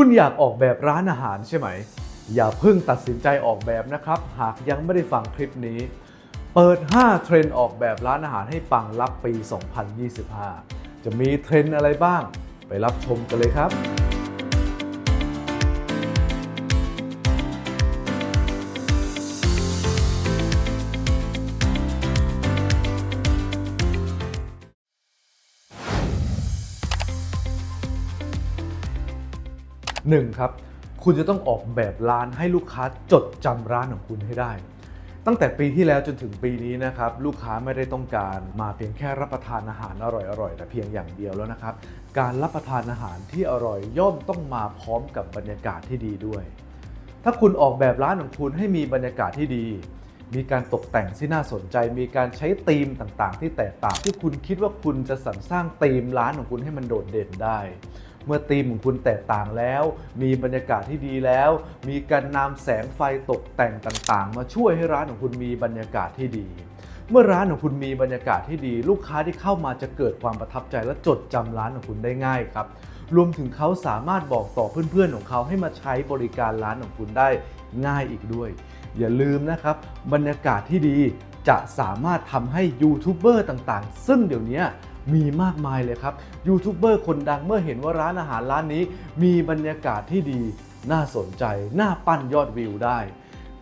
คุณอยากออกแบบร้านอาหารใช่ไหม อย่าเพิ่งตัดสินใจออกแบบนะครับ หากยังไม่ได้ฟังคลิปนี้ เปิด 5 เทรนด์ออกแบบร้านอาหารให้ปังรับปี 2025 จะมีเทรนด์อะไรบ้าง ไปรับชมกันเลยครับ หนึ่งครับคุณจะต้องออกแบบร้านให้ลูกค้าจดจำร้านของคุณให้ได้ ตั้งแต่ปีที่แล้วจนถึงปีนี้นะครับลูกค้าไม่ได้ต้องการมาเพียงแค่รับประทานอาหารอร่อยๆแต่เพียงอย่างเดียวแล้วนะครับ การรับประทานอาหารที่อร่อยย่อมต้องมาพร้อมกับบรรยากาศที่ดีด้วย ถ้าคุณออกแบบร้านของคุณให้มีบรรยากาศที่ดี มีการตกแต่งที่น่าสนใจ มีการใช้ธีมต่างๆ ที่แตกต่างที่คุณคิดว่าคุณจะสรรสร้างธีมร้านของคุณให้มันโดดเด่นได้ เมื่อธีมของคุณแตกต่างแล้ว มีบรรยากาศที่ดีแล้ว มีการนำแสงไฟตกแต่งต่างๆ มาช่วยให้ร้านของคุณมีบรรยากาศที่ดี เมื่อร้านของคุณมีบรรยากาศที่ดี ลูกค้าที่เข้ามาจะเกิดความประทับใจและจดจำร้านของคุณได้ง่ายครับรวมถึงเขาสามารถบอกต่อเพื่อนๆของเขาให้มาใช้บริการร้านของคุณได้ง่ายอีกด้วย อย่าลืมนะครับ บรรยากาศที่ดีจะสามารถทำให้ยูทูบเบอร์ต่างๆ ซึ่งเดี๋ยวนี้มีมากมายเลยครับยูทูบเบอร์คนดังเมื่อเห็นว่าร้านอาหารร้านนี้ มีบรรยากาศที่ดี น่าสนใจ น่าปั้นยอดวิวได้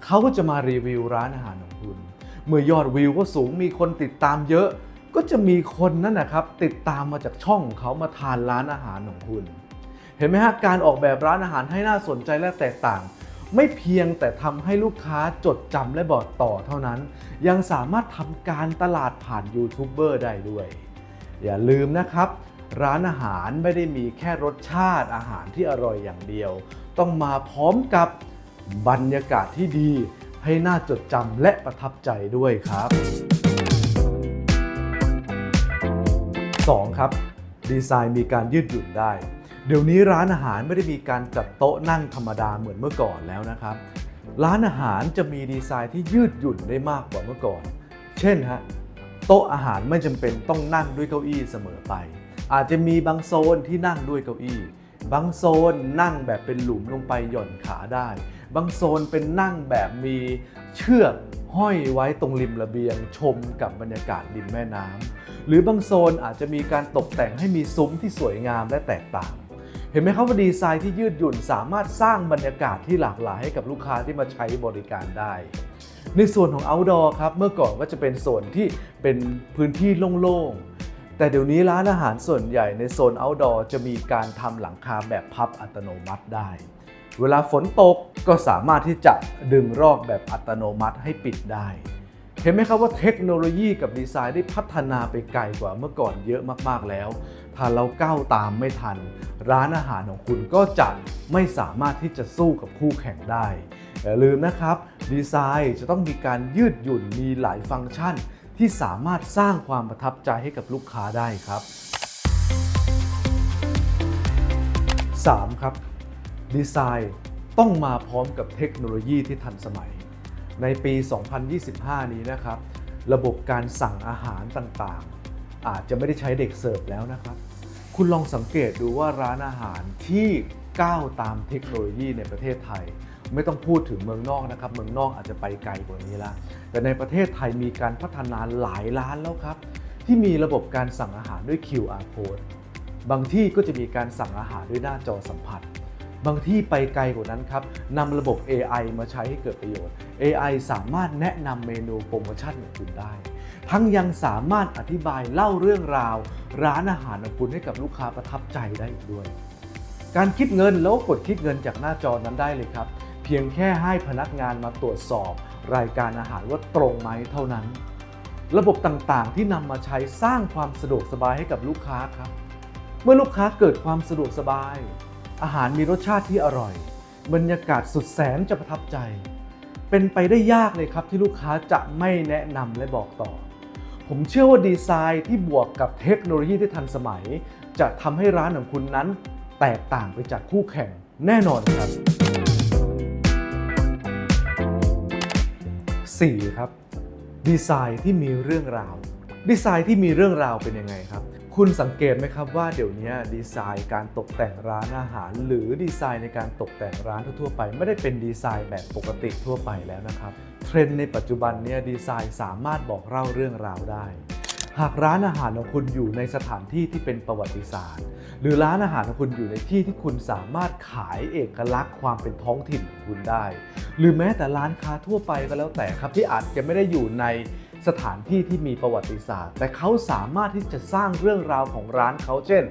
เขาก็จะมารีวิวร้านอาหารของคุณ เมื่อยอดวิวก็สูงมีคนติดตามเยอะ ก็จะมีคนนั่นนะครับ ติดตามมาจากช่องเขามาทานร้านอาหารของคุณ เห็นไหมฮะการออกแบบร้านอาหารให้น่าสนใจและแตกต่างไม่เพียงแต่ทำให้ลูกค้าจดจำและบอกต่อเท่านั้น ยังสามารถทำการตลาดผ่านยูทูบเบอร์ได้ด้วย อย่าลืมนะครับ ร้านอาหารไม่ได้มีแค่รสชาติอาหารที่อร่อยอย่างเดียว ต้องมาพร้อมกับบรรยากาศที่ดี ให้น่าจดจำและประทับใจด้วยครับ 2. ครับดีไซน์มีการยืดหยุ่นได้ เดี๋ยวนี้ร้านอาหารไม่ได้มีการจัดโต๊ะนั่งธรรมดาเหมือนเมื่อก่อนแล้วนะครับ ร้านอาหารจะมีดีไซน์ที่ยืดหยุ่นได้มากกว่าเมื่อก่อน เช่นฮะ โต๊ะอาหารไม่จำเป็นต้องนั่งด้วยเก้าอี้เสมอไป อาจจะมีบางโซนที่นั่งด้วยเก้าอี้ บางโซนนั่งแบบเป็นหลุมลงไปหย่อนขาได้ บางโซนเป็นนั่งแบบมีเชือกห้อยไว้ตรงริมระเบียงชมกับบรรยากาศริมแม่น้ำหรือบางโซนอาจจะมีการตกแต่งให้มีซุ้มที่สวยงามและแตกต่าง เห็นไหมครับว่าดีไซน์ที่ยืดหยุ่นสามารถสร้างบรรยากาศที่หลากหลายให้กับลูกค้าที่มาใช้บริการได้ ในส่วนของ outdoor ครับ เมื่อก่อนก็จะเป็นส่วนที่เป็นพื้นที่โล่งๆ แต่เดี๋ยวนี้ร้านอาหารส่วนใหญ่ในโซน outdoor จะมีการทำหลังคาแบบพับอัตโนมัติได้ เวลาฝนตกก็สามารถที่จะดึงรอกแบบอัตโนมัติให้ปิดได้ เห็นไหมครับว่าเทคโนโลยีกับดีไซน์ได้พัฒนาไปไกลกว่าเมื่อก่อนเยอะมากๆแล้ว ถ้าเราก้าวตามไม่ทัน ร้านอาหารของคุณก็จะไม่สามารถที่จะสู้กับคู่แข่งได้อย่าลืมนะครับ ดีไซน์จะต้องมีการยืดหยุ่นมีหลายฟังก์ชัน ที่สามารถสร้างความประทับใจให้กับลูกค้าได้ครับ 3. ครับดีไซน์ต้องมาพร้อมกับเทคโนโลยีที่ทันสมัย ในปี 2025 นี้นะครับ ระบบการสั่งอาหารต่างๆ อาจจะไม่ได้ใช้เด็กเสิร์ฟแล้วนะครับ คุณลองสังเกตดูว่าร้านอาหารที่ก้าวตามเทคโนโลยีในประเทศไทย ไม่ต้องพูดถึงเมืองนอกนะครับ เมืองนอกอาจจะไปไกลกว่านี้ละแต่ในประเทศไทยมีการพัฒนาหลายร้านแล้วครับ ที่มีระบบการสั่งอาหารด้วย QR code บางที่ก็จะมีการสั่งอาหารด้วยหน้าจอสัมผัส บางที่ไปไกลกว่านั้นครับนำระบบ AI มาใช้ให้เกิดประโยชน์ AI สามารถแนะนำเมนูโปรโมชั่นของคุณได้ ทั้งยังสามารถอธิบายเล่าเรื่องราว ร้านอาหารของคุณให้กับลูกค้าประทับใจได้อีกด้วย การคิดเงินแล้วก็กดคิดเงินจากหน้าจอนั้นได้เลยครับ เพียงแค่ให้พนักงานมาตรวจสอบ รายการอาหารว่าตรงไหมเท่านั้น ระบบต่างๆ ที่นำมาใช้สร้างความสะดวกสบายให้กับลูกค้าครับ เมื่อลูกค้าเกิดความสะดวกสบาย อาหารมีรสชาติที่อร่อย บรรยากาศสุดแสนจะประทับใจ เป็นไปได้ยากเลยครับที่ลูกค้าจะไม่แนะนำและบอกต่อ ผมเชื่อว่าดีไซน์ที่บวกกับเทคโนโลยีที่ทันสมัย จะทำให้ร้านของคุณนั้น แตกต่างไปจากคู่แข่งแน่นอนครับ 4. ครับ ดีไซน์ที่มีเรื่องราว ดีไซน์ที่มีเรื่องราวเป็นยังไงครับ คุณสังเกตไหมครับว่าเดี๋ยวนี้ดีไซน์การตกแต่งร้านอาหาร หรือดีไซน์ในการตกแต่งร้านทั่วไป ไม่ได้เป็นดีไซน์แบบปกติทั่วไปแล้วนะครับ เทรนด์ในปัจจุบันเนี่ยดีไซน์สามารถบอกเล่าเรื่องราวได้ หากร้านอาหารของคุณอยู่ในสถานที่ที่เป็นประวัติศาสตร์ หรือร้านอาหารของคุณอยู่ในที่ที่คุณสามารถขายเอกลักษณ์ความเป็นท้องถิ่นของคุณได้ หรือแม้แต่ร้านค้าทั่วไปก็แล้วแต่ครับที่อาจจะไม่ได้อยู่ใน สถานที่ที่มีประวัติศาสตร์ แต่เขาสามารถที่จะสร้างเรื่องราวของร้านเขาเช่น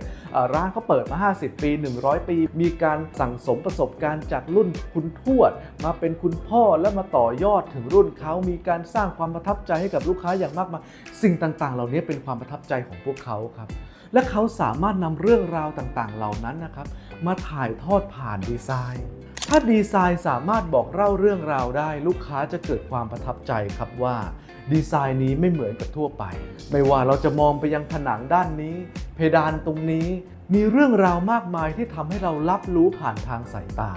ร้านเขาเปิดมา 50 ปี 100 ปี มีการสั่งสมประสบการณ์จากรุ่นคุณทวด มาเป็นคุณพ่อแล้วมาต่อยอดถึงรุ่นเขามีการสร้างความประทับใจให้กับลูกค้าอย่างมากมายสิ่งต่างๆ เหล่านี้เป็นความประทับใจของพวกเขาครับและเขาสามารถนำเรื่องราวต่างๆ เหล่านั้นนะครับ มาถ่ายทอดผ่านดีไซน์ ถ้าดีไซน์สามารถบอกเล่าเรื่องราวได้ ลูกค้าจะเกิดความประทับใจครับว่าดีไซน์นี้ไม่เหมือนกับทั่วไป ไม่ว่าเราจะมองไปยังผนังด้านนี้ เพดานตรงนี้มีเรื่องราวมากมายที่ทำให้เรารับรู้ผ่านทางสายตา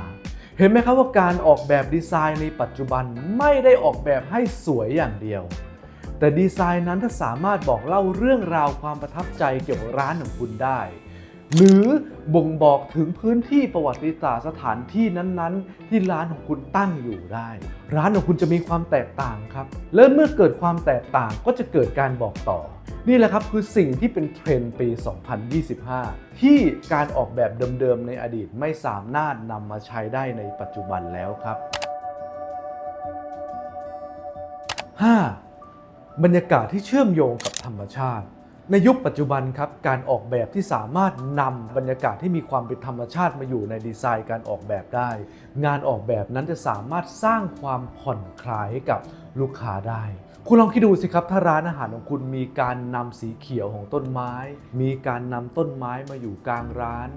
เห็นไหมครับว่าการออกแบบดีไซน์ในปัจจุบันไม่ได้ออกแบบให้สวยอย่างเดียว แต่ดีไซน์นั้นถ้าสามารถบอกเล่าเรื่องราวความประทับใจเกี่ยวกับร้านของคุณได้ หรือบ่งบอกถึงพื้นที่ประวัติศาสตร์สถานที่นั้นๆ ที่ร้านของคุณตั้งอยู่ได้ ร้านของคุณจะมีความแตกต่างครับ และเมื่อเกิดความแตกต่างก็จะเกิดการบอกต่อ นี่แหละครับคือสิ่งที่เป็นเทรนด์ปี 2025 ที่การออกแบบเดิมๆในอดีตไม่สามารถนำมาใช้ได้ในปัจจุบันแล้วครับ 5. บรรยากาศที่เชื่อมโยงกับธรรมชาติ ในยุคปัจจุบันครับการออกแบบที่สามารถนำบรรยากาศที่มีความเป็นธรรมชาติมาอยู่ในดีไซน์การออกแบบได้ งานออกแบบนั้นจะสามารถสร้างความผ่อนคลายให้กับลูกค้าได้ คุณลองคิดดูสิครับถ้าร้านอาหารของคุณมีการนำสีเขียวของต้นไม้ มีการนำต้นไม้มาอยู่กลางร้าน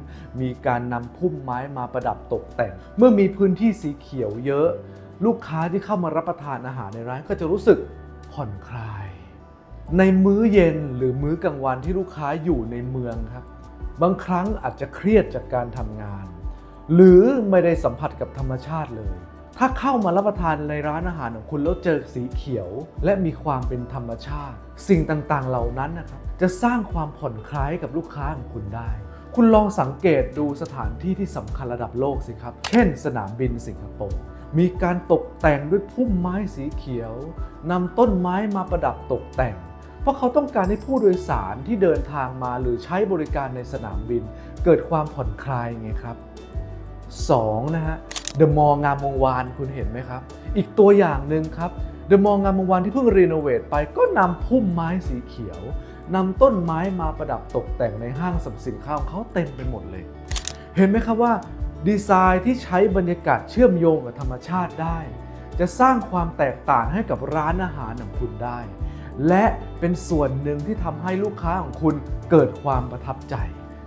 มีการนำพุ่มไม้มาประดับตกแต่ง เมื่อมีพื้นที่สีเขียวเยอะ ลูกค้าที่เข้ามารับประทานอาหารในร้านก็จะรู้สึกผ่อนคลาย ในมื้อเย็นหรือมื้อกลางวันที่ลูกค้าอยู่ในเมืองครับ บางครั้งอาจจะเครียดจากการทำงาน หรือไม่ได้สัมผัสกับธรรมชาติเลย ถ้าเข้ามารับประทานในร้านอาหารของคุณแล้วเจอสีเขียว และมีความเป็นธรรมชาติ สิ่งต่างๆเหล่านั้นนะครับจะสร้างความผ่อนคลายให้กับลูกค้าของคุณได้ คุณลองสังเกตดูสถานที่ที่สำคัญระดับโลกสิครับ เช่น สนามบินสิงคโปร์มีการตกแต่งด้วยพุ่มไม้สีเขียว นำต้นไม้มาประดับตกแต่ง เพราะเขาต้องการให้ผู้โดยสารที่เดินทางมาหรือใช้บริการในสนามบิน เกิดความผ่อนคลายไงครับ 2. นะฮะเดอะมอลงามวงวานคุณเห็นไหมครับ อีกตัวอย่างหนึ่งครับเดอะมอลงามวงวานที่เพิ่งรีโนเวทไปก็นำพุ่มไม้สีเขียวนำต้นไม้มาประดับตกแต่งในห้างสรรพสินค้าของเขาเต็มไปหมดเลย เห็นไหมครับว่า ดีไซน์ที่ใช้บรรยากาศเชื่อมโยงกับธรรมชาติได้ จะสร้างความแตกต่างให้กับร้านอาหารของคุณได้ และเป็นส่วนหนึ่งที่ทำให้ลูกค้าของคุณเกิดความประทับใจ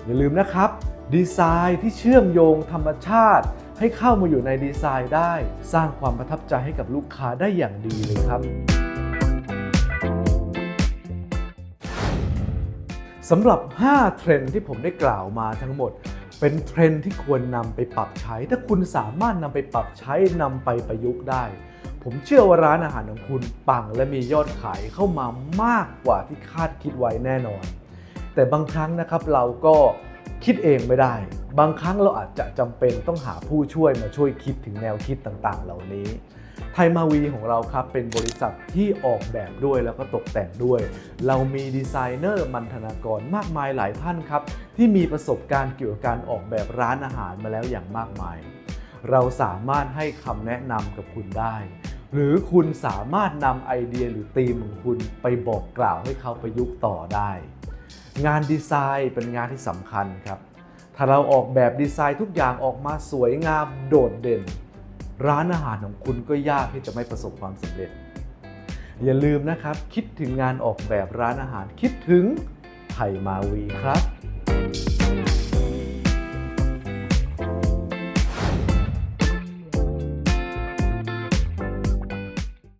อย่าลืมนะครับ ดีไซน์ที่เชื่อมโยงธรรมชาติ ให้เข้ามาอยู่ในดีไซน์ได้ สร้างความประทับใจให้กับลูกค้าได้อย่างดีเลยครับสำหรับ 5 เทรนด์ที่ผมได้กล่าวมาทั้งหมด เป็นเทรนด์ที่ควรนำไปปรับใช้ ถ้าคุณสามารถนำไปปรับใช้นำไปประยุกต์ได้ ผมเชื่อว่าร้านอาหารของคุณปังและมียอดขายเข้ามามากกว่าที่คาดคิดไว้แน่นอน แต่บางครั้งนะครับเราก็คิดเองไม่ได้ บางครั้งเราอาจจะจำเป็นต้องหาผู้ช่วยมาช่วยคิดถึงแนวคิดต่างๆ เหล่านี้ ไทยมาวีของเราครับเป็นบริษัทที่ออกแบบด้วยแล้วก็ตกแต่งด้วย เรามีดีไซเนอร์มันธนากรมากมายหลายท่านครับ ที่มีประสบการณ์เกี่ยวกับการออกแบบร้านอาหารมาแล้วอย่างมากมาย เราสามารถให้คำแนะนำกับคุณได้ หรือคุณสามารถนำไอเดียหรือธีมของคุณไปบอกกล่าวให้เขาประยุกต์ต่อได้ งานดีไซน์เป็นงานที่สำคัญครับ ถ้าเราออกแบบดีไซน์ทุกอย่างออกมาสวยงามโดดเด่น ร้านอาหารของคุณก็ยากที่จะไม่ประสบความสำเร็จ อย่าลืมนะครับ คิดถึงงานออกแบบร้านอาหารคิดถึงไทยมาวีครับ